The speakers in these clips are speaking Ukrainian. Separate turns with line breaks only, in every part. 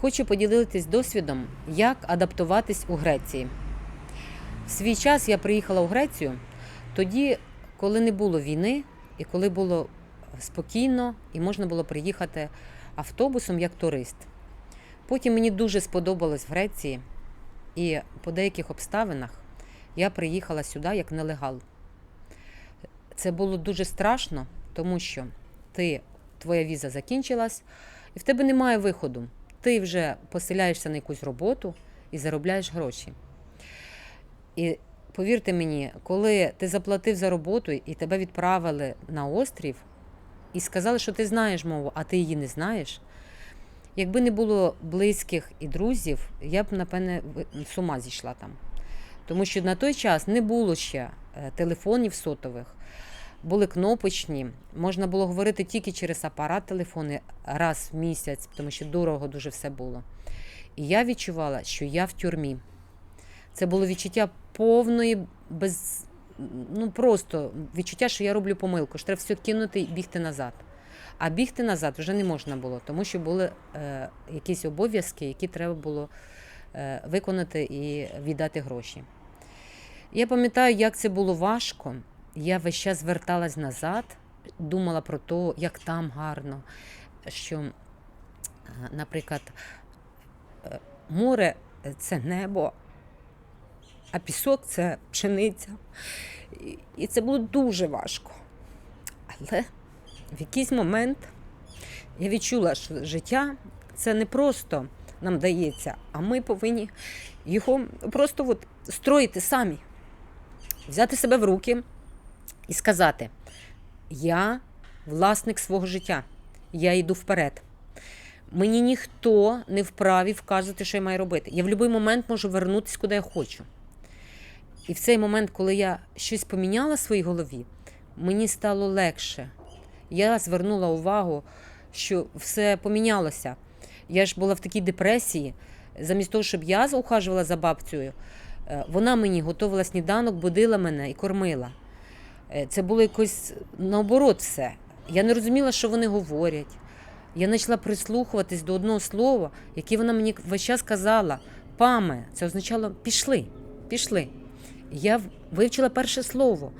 Хочу поділитись досвідом, як адаптуватись у Греції. В свій час я приїхала у Грецію тоді, коли не було війни і коли було спокійно і можна було приїхати автобусом як турист. Потім мені дуже сподобалось в Греції, і по деяких обставинах я приїхала сюди як нелегал. Це було дуже страшно, тому що ти, твоя віза закінчилась, і в тебе немає виходу. Ти вже поселяєшся на якусь роботу і заробляєш гроші. І повірте мені, коли ти заплатив за роботу і тебе відправили на острів, і сказали, що ти знаєш мову, а ти її не знаєш. Якби не було близьких і друзів, я б, напевне, з ума зійшла там. Тому що на той час не було ще е, телефонів сотових, були кнопочні, можна було говорити тільки через апарат телефони раз в місяць, тому що дорого дуже все було. І я відчувала, що я в тюрмі. Це було відчуття повної без. Ну просто відчуття, що я роблю помилку, що треба все кинути і бігти назад. А бігти назад вже не можна було, тому що були е, якісь обов'язки, які треба було е, виконати і віддати гроші. Я пам'ятаю, як це було важко. Я весь час зверталась назад, думала про те, як там гарно, що, е, наприклад, е, море це небо, а пісок це пшениця. І- це було дуже важко. Але в якийсь момент я відчула, що життя це не просто нам дається, а ми повинні його просто от строїти самі, взяти себе в руки і сказати: Я власник свого життя, я йду вперед. Мені ніхто не вправі вказувати, що я маю робити. Я в будь-який момент можу вернутися, куди я хочу. І в цей момент, коли я щось поміняла в своїй голові, мені стало легше. Я звернула увагу, що все помінялося. Я ж була в такій депресії. Замість того, щоб я ухажувала за бабцею, е, вона мені готувала сніданок, будила мене і кормила. Е, Це було якось наоборот все. Я не розуміла, що вони говорять. Я почала прислухуватись до одного слова, яке вона мені весь час казала: паме, це означало пішли, пішли. Я вивчила перше слово.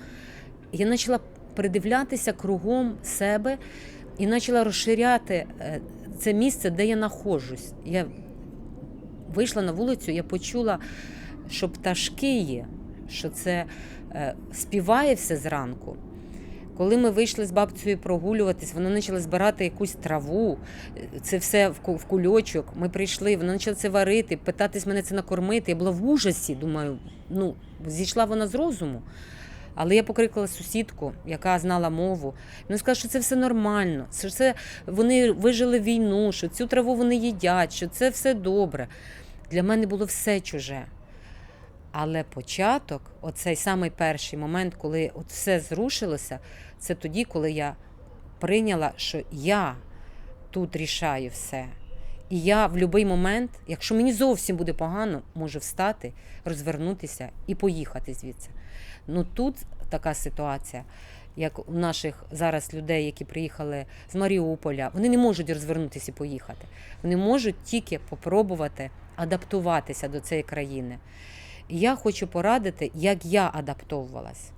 Я почала придивлятися кругом себе і почала розширяти е, це місце, де я знаходжусь. Я вийшла на вулицю, я почула, що пташки є, що це співає все зранку. Коли ми вийшли з бабцею прогулюватись, вона почала збирати якусь траву, е, це все в в кульочок. Ми прийшли, вона почала це варити, питатись мене це накормити. Я була в ужасі, думаю, ну, зійшла вона з розуму. Але я покликала сусідку, яка знала мову. Вона сказала, що це все нормально, що це вони вижили війну, що цю траву вони їдять, що це все добре. Для мене було все чуже. Але початок, оцей самий перший момент, коли от все зрушилося, це тоді, коли я прийняла, що я тут рішаю все. І я в будь-який момент, якщо мені зовсім буде погано, можу встати, розвернутися і поїхати звідси. Ну тут така ситуація, як у наших зараз людей, які приїхали з Маріуполя, вони не можуть розвернутися і поїхати. Вони можуть тільки попробувати адаптуватися до цієї країни. Я хочу порадити, як я адаптовувалась.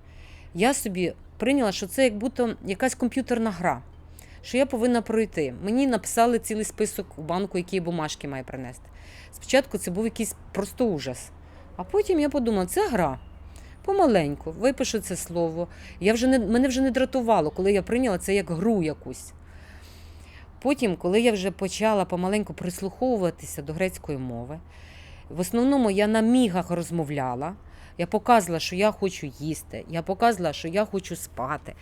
Я собі прийняла, що це як будто якась комп'ютерна гра, що я повинна пройти. Мені написали цілий список у банку, які бумажки маю принести. Спочатку це був якийсь просто ужас. А потім я подумала, це гра. Помаленьку, випишу це слово. Я вже не, мене вже не дратувало, коли я прийняла це як гру якусь. Потім, коли я вже почала помаленьку прислуховуватися до грецької мови, в основному я на мігах розмовляла. Я показувала, що я хочу їсти, я показувала, що я хочу спати.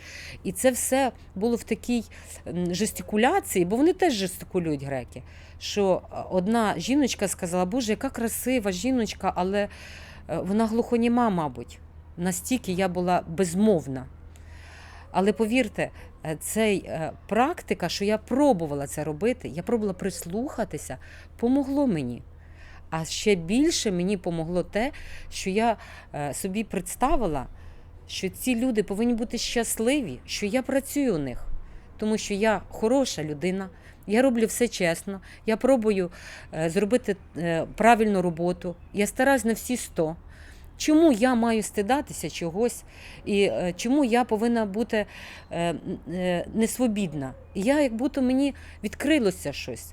І це все було в такій жестикуляції, бо вони теж жестикулюють греки. Що е, одна жіночка сказала, Боже, яка красива жіночка, але е, вона глухоніма, мабуть. Настільки я була безмовна. Але повірте, е, цей практика, що я пробувала це робити, я пробувала прислухатися, помогло мені. А ще більше мені помогло те, що я е, собі представила, що ці люди повинні бути щасливі, що я працюю у них, тому що я хороша людина, Я роблю все чесно. Я пробую е, зробити е, правильну роботу. Я стараюсь на всі 100. Чому я маю стидатися чогось, і чому я повинна бути несвобідна? Я, як будто мені відкрилося щось.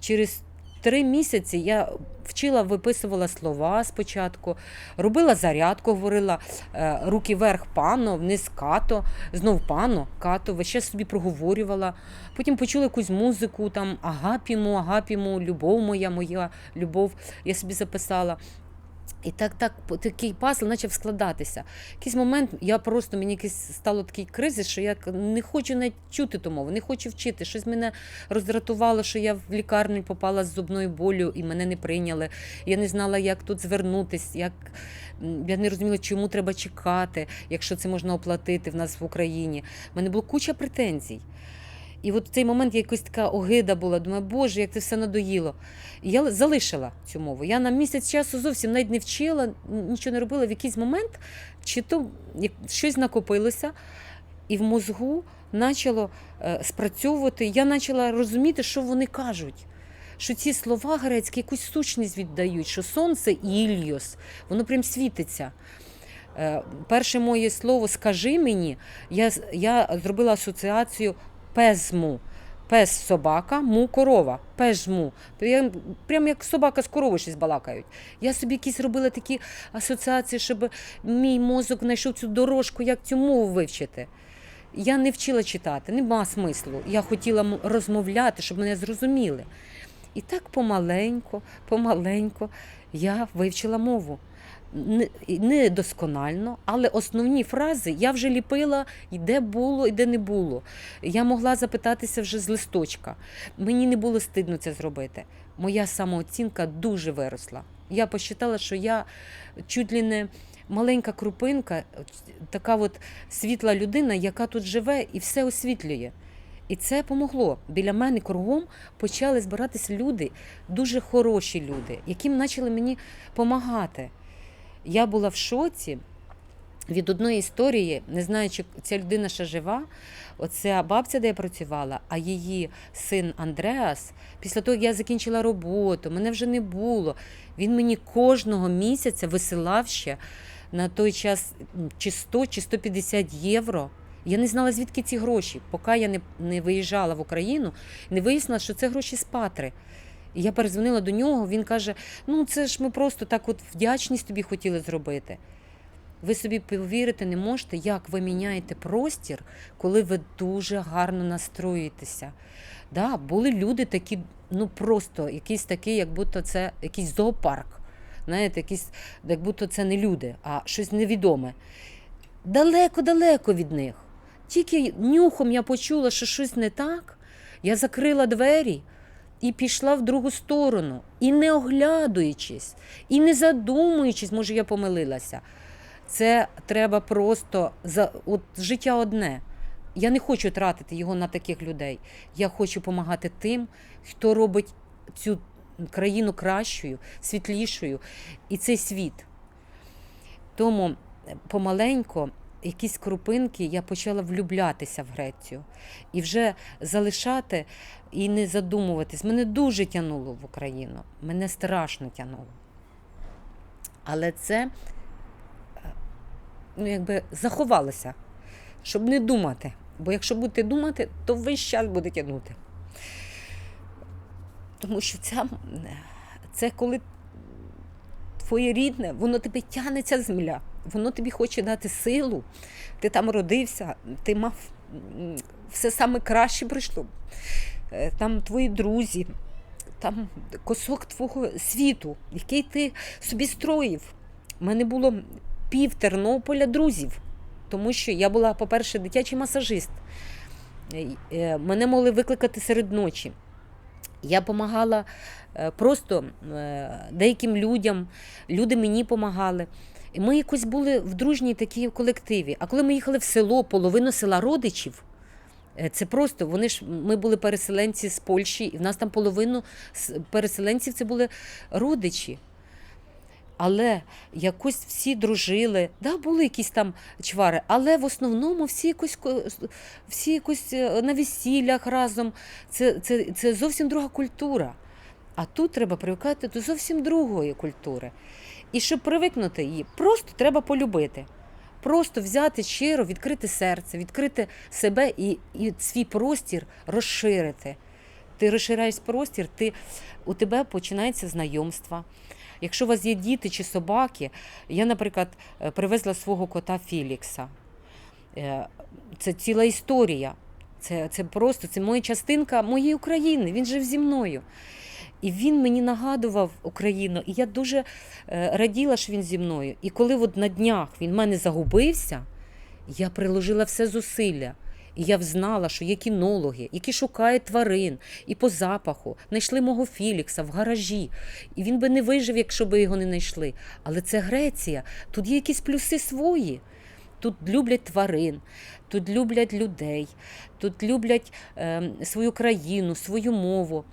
Через три місяці я вчила, виписувала слова спочатку, робила зарядку, говорила е, руки вверх пано, вниз като, знов пано, като, час собі проговорювала. Потім почула якусь музику, там агапіму, агапіму, любов моя, моя любов. Я собі записала. І так, так, такий пазл почав складатися. Якийсь момент я просто мені якийсь стало такий кризис, що я не хочу навіть чути ту мову, не хочу вчити. Щось мене роздратувало, що я в лікарню попала з зубною болю і мене не прийняли. Я не знала, як тут звернутись, як я не розуміла, чому треба чекати, якщо це можна оплатити в нас в Україні. У мене було куча претензій. І от в цей момент якась така огида була. Думаю, Боже, як це все надоїло. І я залишила цю мову. Я на місяць часу зовсім навіть не вчила, нічого не робила. В якийсь момент чи то щось накопилося, і в мозгу почало е, спрацьовувати. Я почала розуміти, що вони кажуть. Що ці слова грецькі якусь сущність віддають, що сонце Ільйос, воно прям світиться. Е, перше моє слово скажи мені, я, я зробила асоціацію пезму. Пес собака, му корова, пежму. То прям як собака з коровою щось балакають. Я собі якісь робила такі асоціації, щоб мій мозок знайшов цю дорожку, як цю мову вивчити. Я не вчила читати, нема смислу. Я хотіла розмовляти, щоб мене зрозуміли. І так помаленько, помаленько я вивчила мову. Не, досконально, але основні фрази я вже ліпила, і де було, і де не було. Я могла запитатися вже з листочка. Мені не було стидно це зробити. Моя самооцінка дуже виросла. Я посчитала, що я чуть ли не маленька крупинка, така от світла людина, яка тут живе і все освітлює. І це помогло. Біля мене кругом почали збиратися люди, дуже хороші люди, яким почали мені допомагати. Я була в шоці від одної історії, не знаю, чи ця людина ще жива. Оця бабця, де я працювала, а її син Андреас, після того, як я закінчила роботу, мене вже не було. Він мені кожного місяця висилав ще на той час чи 100, чи 150 євро. Я не знала, звідки ці гроші, поки я не, не виїжджала в Україну, не вияснила, що це гроші з Патри. Я перезвонила до нього, він каже: ну це ж ми просто так от вдячність тобі хотіли зробити. Ви собі повірити не можете, як ви міняєте простір, коли ви дуже гарно настроїтеся. Да, були люди такі, ну просто якісь такі, як будто це якийсь зоопарк. Знаєте, якісь, як будто це не люди, а щось невідоме. Далеко-далеко від них. Тільки нюхом я почула, що щось не так. Я закрила двері і пішла в другу сторону, і не оглядуючись, і не задумуючись, може, я помилилася. Це треба просто за от життя одне. Я не хочу тратити його на таких людей. Я хочу допомагати тим, хто робить цю країну кращою, світлішою і цей світ. Тому помаленько, якісь крупинки, я почала влюблятися в Грецію і вже залишати і не задумуватись. Мене дуже тянуло в Україну, мене страшно тянуло. Але це е, ну, якби заховалося, щоб не думати. Бо якщо будете думати, то весь час буде тягнути. Тому що ця, це коли твоє рідне, воно тебе тягне ця земля, воно тобі хоче дати силу. Ти там родився, ти мав все саме краще прийшло. Е, Там твої друзі, там кусок твого світу, який ти собі строїв. У мене було пів Тернополя друзів, тому що я була, по-перше, дитячий масажист. Е, е, Мене могли викликати серед ночі. Я допомагала просто деяким людям, люди мені допомагали. Ми якось були в дружній такій колективі. А коли ми їхали в село, половину села родичів, е, це просто вони ж ми були переселенці з Польщі, і в нас там половину переселенців це були родичі. Але якось всі дружили, да, були якісь там чвари, але в основному всі якось, всі якось е, на весіллях разом. Це, це, це зовсім друга культура. А тут треба привикати до зовсім другої культури. І щоб привикнути її, просто треба полюбити. Просто взяти щиро, відкрити серце, відкрити себе і, і свій простір розширити. Ти розширяєш простір, ти, у тебе починається знайомство. Якщо у вас є діти чи собаки, я, наприклад, е, привезла свого кота Філікса. Е, Це ціла історія. Це, це просто це моя частинка моєї України. Він жив зі мною. І він мені нагадував Україну, і я дуже е, раділа, що він зі мною. І коли от на днях він в мене загубився, я приложила все зусилля. І я взнала, що є кінологи, які шукають тварин і по запаху, знайшли мого Філікса в гаражі. І він би не вижив, якщо би його не знайшли. Але це Греція. Тут є якісь плюси свої. Тут люблять тварин, тут люблять людей, тут люблять е, свою країну, свою мову.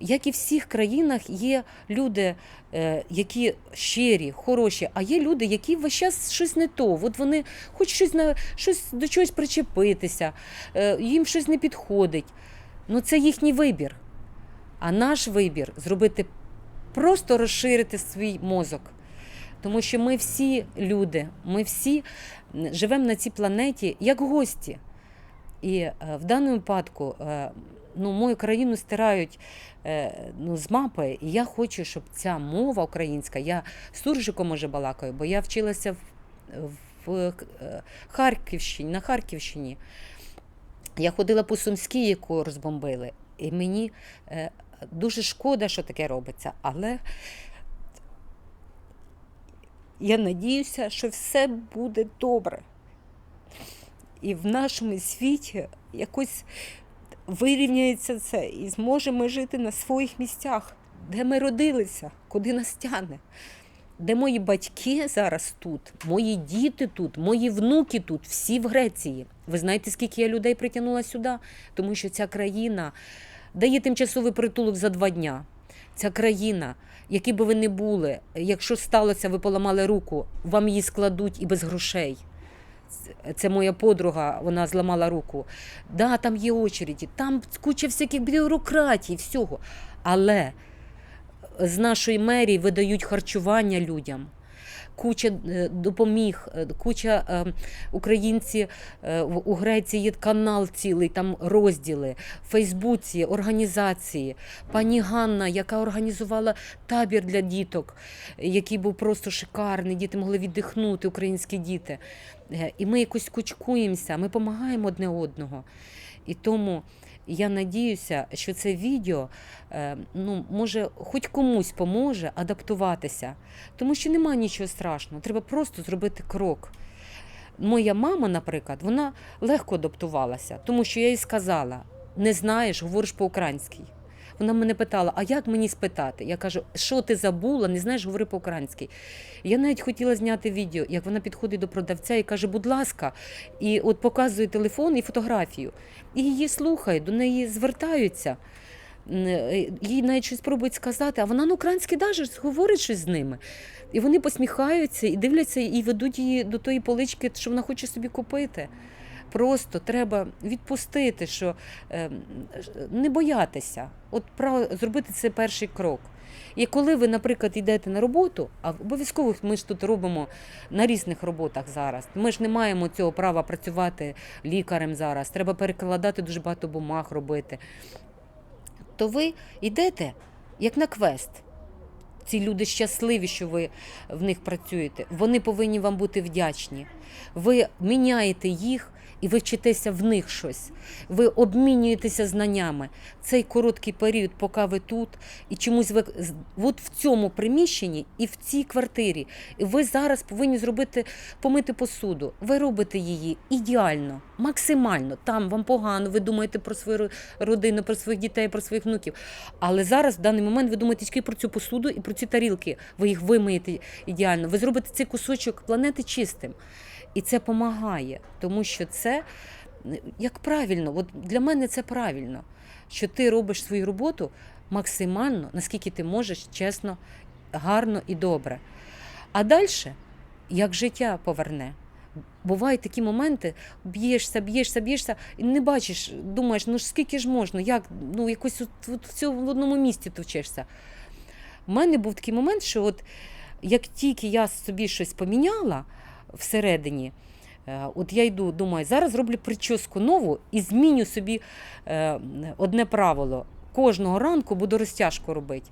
Як і в всіх країнах є люди, е, які щирі, хороші, а є люди, які весь час щось не то. От вони хочуть щось, на, щось до чогось причепитися, е, їм щось не підходить. Ну це їхній вибір. А наш вибір зробити просто розширити свій мозок. Тому що ми всі люди, ми всі живемо на цій планеті як гості. І е, в даному випадку е, ну, мою країну стирають е, ну, з мапи, і я хочу, щоб ця мова українська, я суржиком може балакаю, бо я вчилася в, в Харківщині, на Харківщині. Я ходила по Сумській, яку розбомбили, і мені дуже шкода, що таке робиться, але я надіюся, що все буде добре. І в нашому світі якось вирівняється це і зможемо жити на своїх місцях, де ми родилися, куди нас тягне. Де мої батьки зараз тут, мої діти тут, мої внуки тут, всі в Греції. Ви знаєте, скільки я людей притягнула сюди? Тому що ця країна дає тимчасовий притулок за два дня. Ця країна, які би ви не були, якщо сталося, ви поламали руку, вам її складуть і без грошей. Це- моя подруга, вона зламала руку. Да, там є очереді, там куча всяких бюрократій, всього. Але з нашої мерії видають харчування людям. Куча е, допоміг, е, куча е, українці у Греції є канал цілий, там розділи, в Фейсбуці, організації. Пані Ганна, яка організувала табір для діток, який був просто шикарний. Діти могли віддихнути, українські діти. І ми якось кучкуємося, ми допомагаємо одне одного. І тому я надіюся, що це відео е, ну, може хоч комусь поможе адаптуватися, тому що немає нічого страшного, треба просто зробити крок. Моя мама, наприклад, вона легко адаптувалася, тому що я їй сказала: не знаєш, говориш по-українськи. Вона мене питала, а як мені спитати? Я кажу, що ти забула, не знаєш, говори по-українськи. Я навіть хотіла зняти відео, як вона підходить до продавця і каже, будь ласка, і от показує телефон і фотографію. І її слухають, до неї звертаються. Е, Їй навіть щось пробують сказати, а вона на українській навіть говорить щось з ними. І вони посміхаються і дивляться, і ведуть її до тої полички, що вона хоче собі купити. Просто треба відпустити, що е, не боятися, от право зробити це перший крок. І коли ви, наприклад, йдете на роботу, а обов'язково ми ж тут робимо на різних роботах зараз. Ми ж не маємо цього права працювати лікарем зараз. Треба перекладати дуже багато бумаг робити. То ви йдете як на квест. Ці люди щасливі, що ви в них працюєте. Вони повинні вам бути вдячні. Ви міняєте їх і ви вчитеся в них щось. Ви обмінюєтеся знаннями. Цей короткий період, поки ви тут, і чомусь ви от в цьому приміщенні і в цій квартирі. І ви зараз повинні зробити помити посуду. Ви робите її ідеально, максимально. Там вам погано, ви думаєте про свою родину, про своїх дітей, про своїх внуків. Але зараз, в даний момент, ви думаєте тільки про цю посуду і про ці тарілки. Ви їх вимиєте ідеально. Ви зробите цей кусочок планети чистим. І це допомагає, тому що це як правильно, от для мене це правильно, що ти робиш свою роботу максимально, наскільки ти можеш, чесно, гарно і добре. А далі, як життя поверне. Бувають такі моменти, б'єшся, б'єшся, б'єшся, і не бачиш, думаєш, ну скільки ж можна, як ну якось от, от в цьому одному місці товчешся. У мене був такий момент, що от як тільки я собі щось поміняла всередині, е, от я йду, думаю, зараз зроблю прическу нову і зміню собі е, одне правило. Кожного ранку буду розтяжку робити.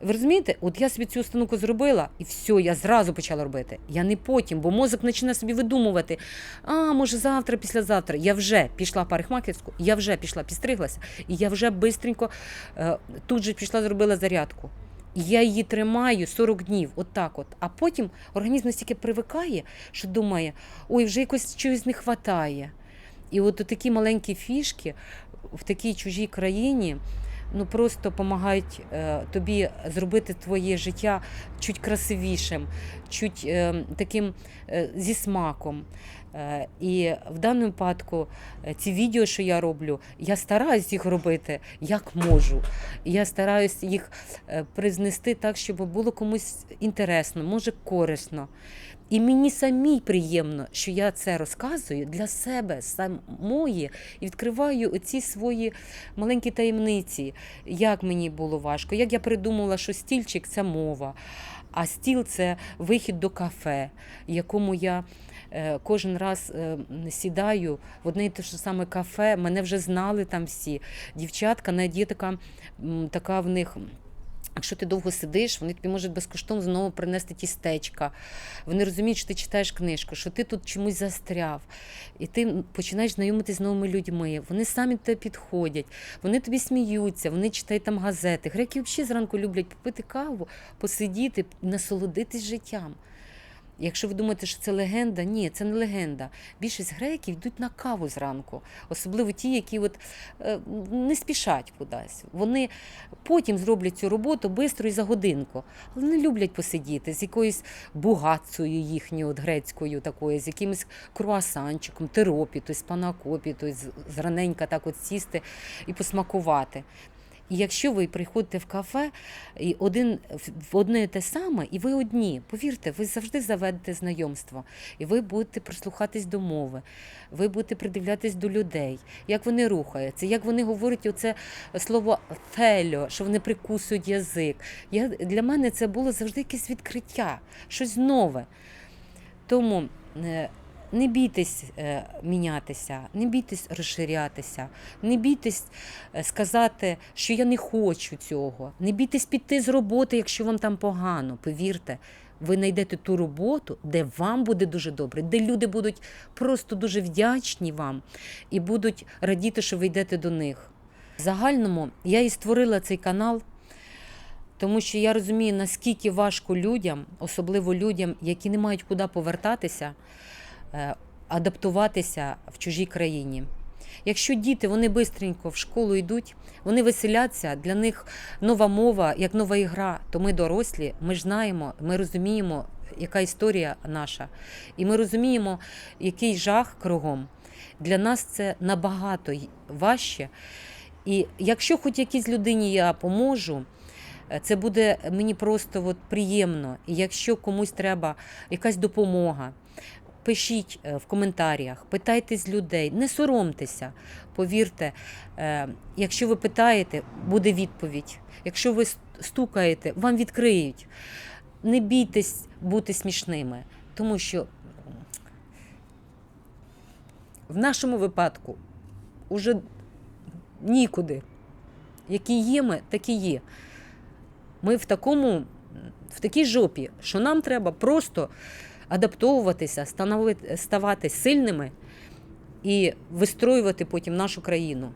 Ви розумієте, от я собі цю установку зробила, і все, я зразу почала робити. Я не потім, бо мозок починає собі видумувати. А, може, завтра, післязавтра. Я вже пішла парикмахерську, я вже пішла, підстриглася, і я вже бистренько е, тут же пішла, зробила зарядку. Я її тримаю 40 днів, от так от. А потім організм настільки привикає, що думає, ой, вже якось чогось не вистачає. І от такі маленькі фішки в такій чужій країні ну просто допомагають е, тобі зробити твоє життя чуть красивішим, чуть е, таким е, зі смаком. Е, і в даному випадку е, ці відео, що я роблю, я стараюсь їх робити як можу. Я стараюсь їх е, признести так, щоб було комусь інтересно, може корисно. І мені самій приємно, що я це розказую для себе самої і відкриваю оці свої маленькі таємниці, як мені було важко, як я придумала, що стільчик це мова, а стіл це вихід до кафе, якому я кожен раз е, сідаю в одне і те ж саме кафе. Мене вже знали там всі. Дівчатка, є така, така в них. Якщо ти довго сидиш, вони тобі можуть безкоштовно знову принести тістечка. Вони розуміють, що ти читаєш книжку, що ти тут чомусь застряв, і ти починаєш знайомитися з новими людьми. Вони самі до тебе підходять, вони тобі сміються, вони читають там газети. Греки взагалі зранку люблять попити каву, посидіти, насолодитись життям. Якщо ви думаєте, що це легенда, ні, це не легенда. Більшість греків йдуть на каву зранку, особливо ті, які от, е, не спішать кудись. Вони потім зроблять цю роботу швидко і за годинку. Але не люблять посидіти з якоюсь бугацею їхньою от грецькою, такою, з якимось круасанчиком, теропітою, з панакопітою, з- зраненька так от сісти і посмакувати. І якщо ви приходите в кафе і один в одне те саме, і ви одні, повірте, ви завжди заведете знайомство, і ви будете прислухатись до мови, ви будете придивлятись до людей, як вони рухаються, як вони говорять оце слово «фельо», що вони прикусують язик. Я, для мене це було завжди якесь відкриття, щось нове. Тому е, не бійтесь е, мінятися, не бійтесь розширятися, не бійтесь е, сказати, що я не хочу цього. Не бійтесь піти з роботи, якщо вам там погано. Повірте, ви знайдете ту роботу, де вам буде дуже добре, де люди будуть просто дуже вдячні вам і будуть радіти, що ви йдете до них. В загальному я і створила цей канал. Тому що я розумію, наскільки важко людям, особливо людям, які не мають куди повертатися, адаптуватися в чужій країні. Якщо діти вони бистренько в школу йдуть, вони веселяться, для них нова мова, як нова ігра, то ми дорослі, ми знаємо, ми розуміємо, яка історія наша, і ми розуміємо, який жах кругом. Для нас це набагато важче. І якщо хоч якійсь людині я поможу, е, це буде мені просто от приємно. І якщо комусь треба якась допомога, пишіть е, в коментарях, питайтесь людей, не соромтеся. Повірте, е, якщо ви питаєте, буде відповідь. Якщо ви стукаєте, вам відкриють. Не бійтесь бути смішними, тому що в нашому випадку уже нікуди. Які є ми, такі є. Ми в такому, в такій жопі, що нам треба просто адаптовуватися, ставати сильними і вистроювати потім нашу країну.